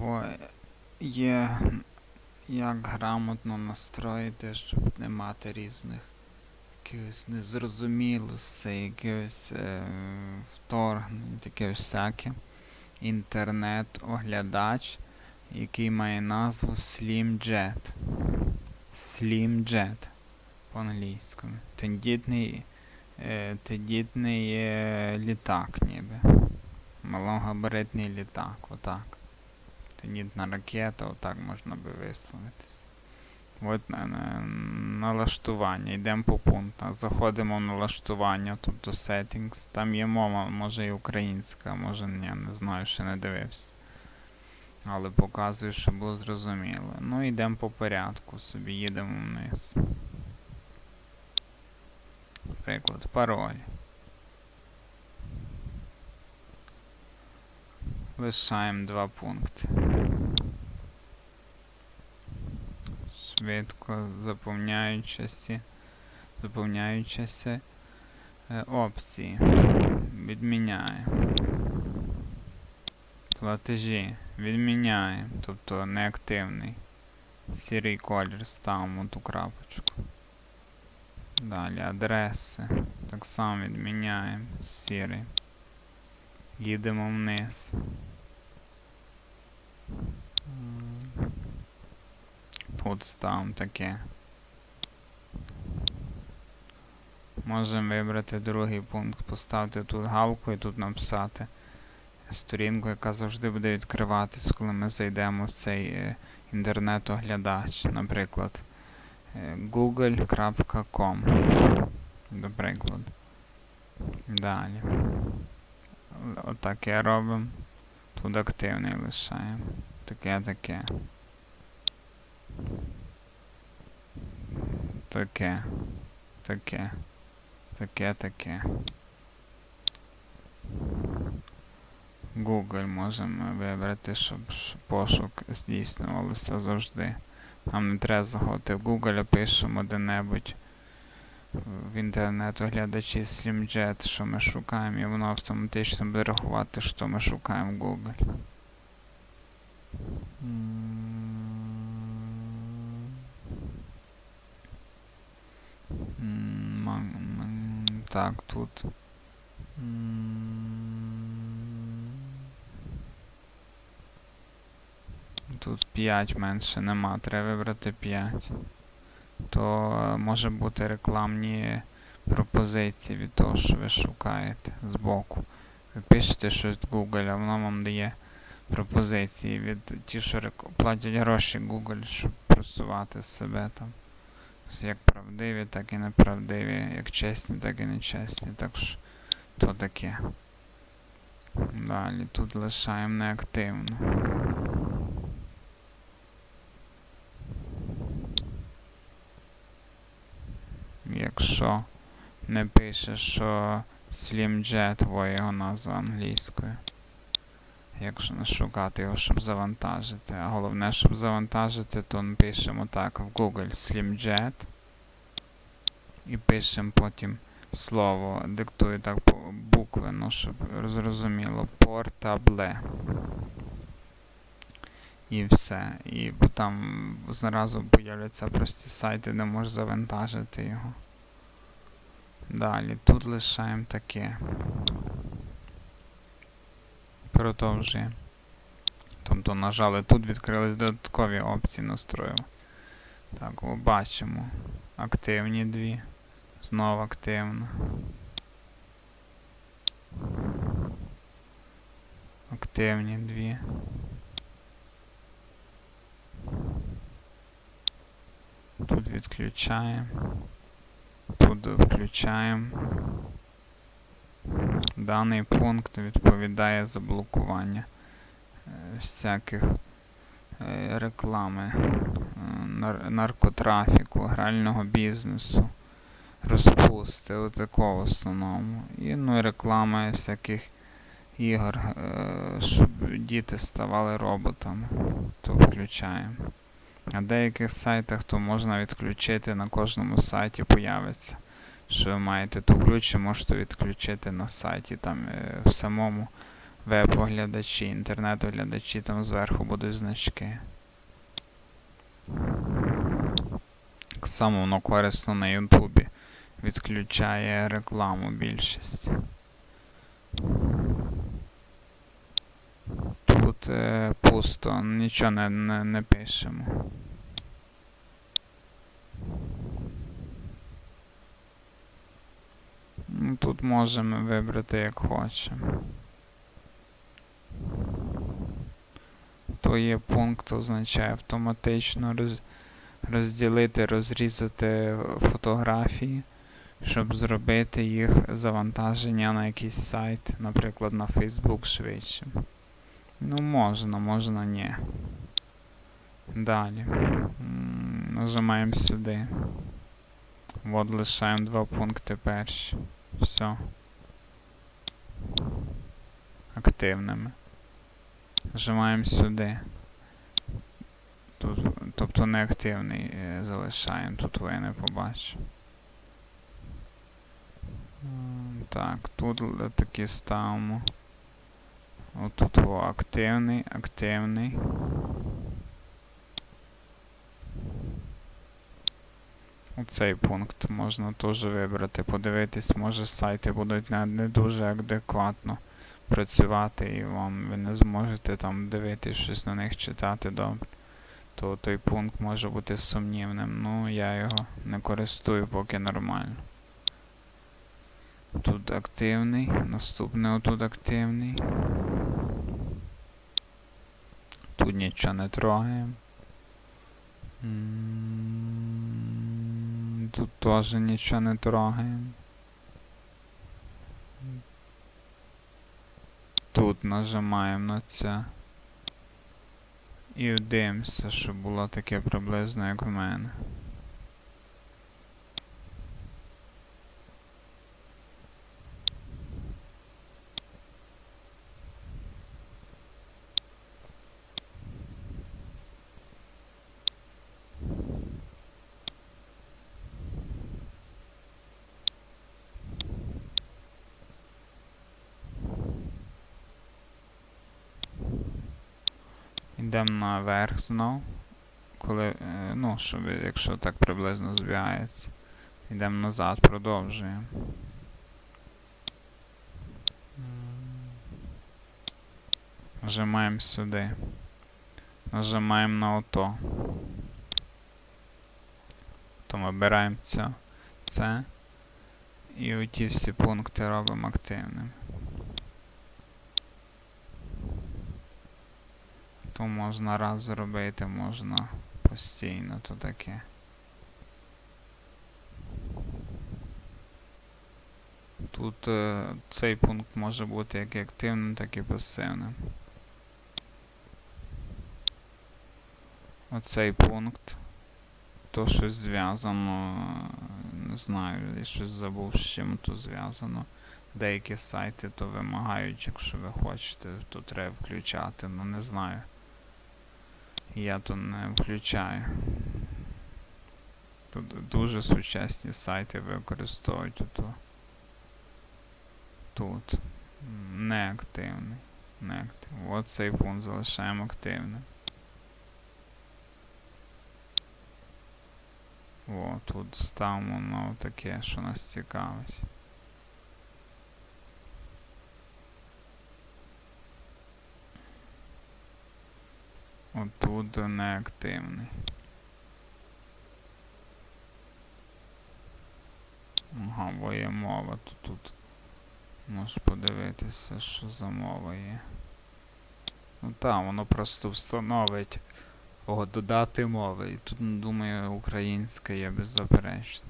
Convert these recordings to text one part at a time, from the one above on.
Во є як грамотно настроїти, щоб не мати різних якихось незрозумілостей, якихось е, вторгнень, таке всяке. Інтернет-оглядач, який має назву SlimJet. SlimJet по-англійському. Тендітний, е, тендітний е, літак ніби. Малогабаритний літак, отак. Тенітна ракета, отак можна би висловитись. От на, налаштування. Йдемо по пунктах. Заходимо в налаштування, тобто settings. Там є мова, може і українська, може ні, не знаю, ще не дивився. Але показую, щоб було зрозуміло. Ну, йдемо по порядку, собі їдемо вниз. Приклад, пароль. Лишаємо два пункти. Швидко заповняючися, заповняючися е, опції. Відміняємо. Платежі. Відміняємо. Тобто неактивний. Сірий колір ставимо ту крапочку. Далі адреси. Так само відміняємо. Сірий. Їдемо вниз. Тут ставимо таке. Можемо вибрати другий пункт, поставити тут галку і тут написати сторінку, яка завжди буде відкриватись, коли ми зайдемо в цей інтернет-оглядач. Наприклад, google.com. До. Далі. Отаке робимо. Тут активний лишаємо. Таке, таке. Таке. Таке. Таке, таке. Google можемо вибрати, щоб пошук здійснювався завжди. Нам не треба заходити в Google, а пишемо де-небудь в інтернет-оглядачі SlimJet, що ми шукаємо, і воно автоматично буде рахувати, що ми шукаємо в Google. Так, тут. Тут 5 менше нема, треба вибрати 5. То е, може бути рекламні пропозиції від того, що ви шукаєте збоку. Ви пишете щось в Google, а воно вам дає пропозиції від ті, що платять гроші Google, щоб просувати себе там. Як правдиві, так і неправдиві, як чесні, так і нечесні. Так що то таке. Далі тут лишаємо неактивно. Якщо не пише, що SlimJet, во його назва англійською. Якщо не шукати його, щоб завантажити. А головне, щоб завантажити, то ми пишемо так в Google SlimJet. І пишемо потім слово, диктую так по- буквенно, щоб зрозуміло. Портабле. І все. І бо там зразу появляться прості сайти, де можеш завантажити його. Далі, тут лишаємо таке. Продовжуємо. Тобто нажали, тут відкрились додаткові опції настрою. Так, бачимо. Активні дві. Знову активно. Активні дві. Тут відключаємо. Тут включаємо. Даний пункт відповідає за блокування е, всяких е, реклами, е, наркотрафіку, грального бізнесу, розпусти, отакого в основному. І ну, і реклами всяких ігор, щоб діти ставали роботами, то включаємо. На деяких сайтах то можна відключити на кожному сайті появиться. Що ви маєте то включено, можете відключити на сайті. Там е, в самому веб-оглядачі, інтернет-оглядачі, там зверху будуть значки. Так само воно корисно на Ютубі. Відключає рекламу більшість. Тут е, пусто, нічого не, не, не пишемо. Ну, Тут можемо вибрати як хочемо. То є пункт означає автоматично роз, розділити, розрізати фотографії, щоб зробити їх завантаження на якийсь сайт, наприклад, на Facebook швидше. Ну, можна, можна ні. Далі. Нажимаємо сюди. От лишаємо два пункти перші. Все. Активними. Нажимаємо сюди. Тут, тобто неактивний е, залишаємо, тут ви не побачу. Так, тут такі ставимо. Отут во активний, активний. Оцей пункт можна теж вибрати, подивитись, може сайти будуть не, не дуже адекватно працювати і вам ви не зможете там дивитись щось на них читати добре. То той пункт може бути сумнівним. Ну, я його не користую поки нормально. Тут активний, наступний отут активний. Тут нічого не трогаємо. Тут теж нічого не трогаємо. Тут нажимаємо на це. І дивимося, щоб було таке приблизно, як в мене. Йдемо наверх знов. Коли, е, ну, щоб, якщо так приблизно збігається. Йдемо назад, продовжуємо. Нажимаємо сюди. Нажимаємо на ото. Потім вибираємо це, це. І оті всі пункти робимо активними. То можна раз зробити, можна постійно, то таке. Тут е, цей пункт може бути як активним, так і пасивним. Оцей пункт. То щось зв'язано, не знаю, я щось забув, з чим то зв'язано. Деякі сайти то вимагають, якщо ви хочете, то треба включати, ну не знаю. Я то не включаю. Тут дуже сучасні сайти використовують ото. Тут. Неактивний. Неактивний. От цей пункт залишаємо активним. О, тут ставимо на таке, що нас цікавить. Отут неактивний. Ага, бо є мова, то тут можеш подивитися, що за мова є. Ну так, воно просто встановить о, додати мови. І тут, думаю, українська є беззаперечно.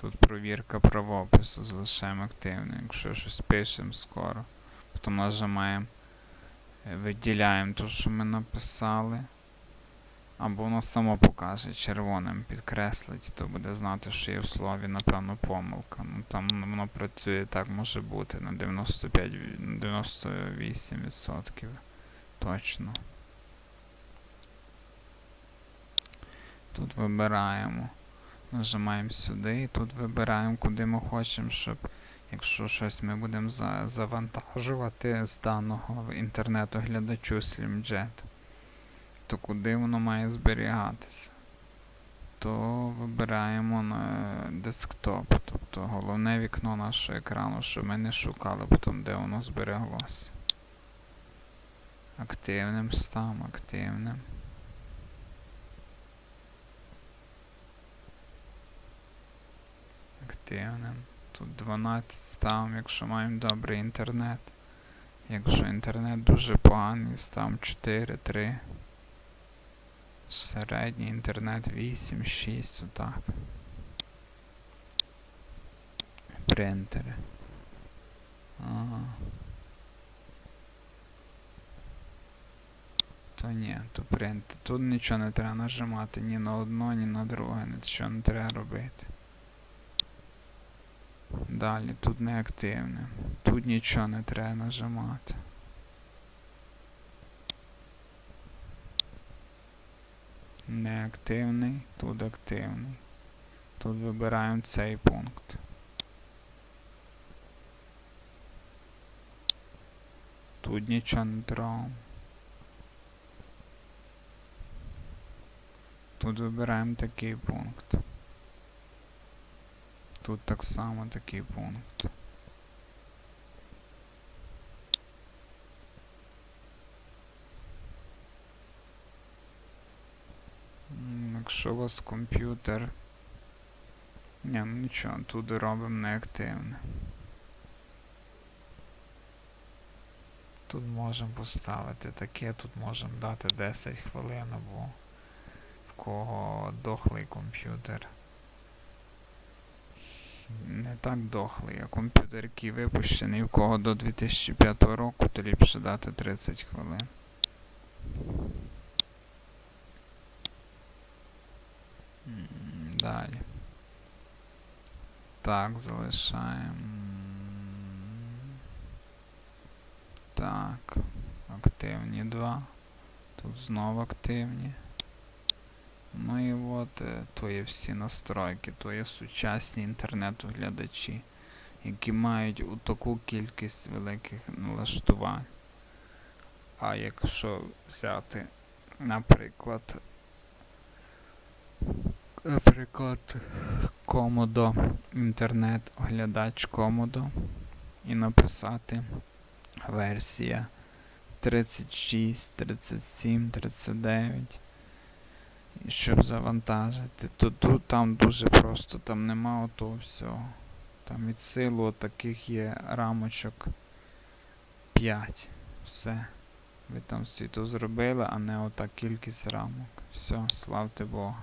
Тут провірка правопису залишаємо активною. Якщо щось пишемо скоро, потім нажимаємо, виділяємо те, що ми написали. Або воно само покаже червоним підкреслить, то буде знати, що є в слові, напевно, помилка. Ну там воно працює так може бути на 95, 98% точно. Тут вибираємо, нажимаємо сюди і тут вибираємо, куди ми хочемо, щоб Якщо щось ми будемо за- завантажувати з даного в інтернет-оглядачу SlimJet, то куди воно має зберігатися? То вибираємо на десктоп, тобто головне вікно нашого екрану, щоб ми не шукали потім, де воно збереглося. Активним ставимо, активним. Активним. Тут 12 ставимо, якщо маємо добрий інтернет. Якщо інтернет дуже поганий, ставимо 4, 3. Середній інтернет 8, 6, отак. Принтери. Ага. То ні, то принт. Тут нічого не треба нажимати ні на одно, ні на друге, нічого не треба робити. Далі, тут не активне. Тут нічого не треба нажимати. Неактивний, тут активний. Тут вибираємо цей пункт. Тут нічого не трогаємо. Тут вибираємо такий пункт. Тут так само такий пункт. Якщо у вас комп'ютер. Ні, ну нічого, тут робимо неактивне. Тут можемо поставити таке, тут можемо дати 10 хвилин або в кого дохлий комп'ютер. Так дохлий, а комп'ютер, який випущений в кого до 2005 року, то ліпше дати 30 хвилин. Далі. Так, залишаємо. Так. Активні 2. Тут знову активні. Ну і от е, то є всі настройки, то є сучасні інтернет-оглядачі, які мають у таку кількість великих налаштувань. А якщо взяти, наприклад, наприклад, Komodo, інтернет-оглядач Komodo і написати версія 36, 37, 39 і щоб завантажити, то тут там дуже просто, там нема отого всього. Там від силу таких є рамочок 5. Все. Ви там всі то зробили, а не ота кількість рамок. Все, славте Бога.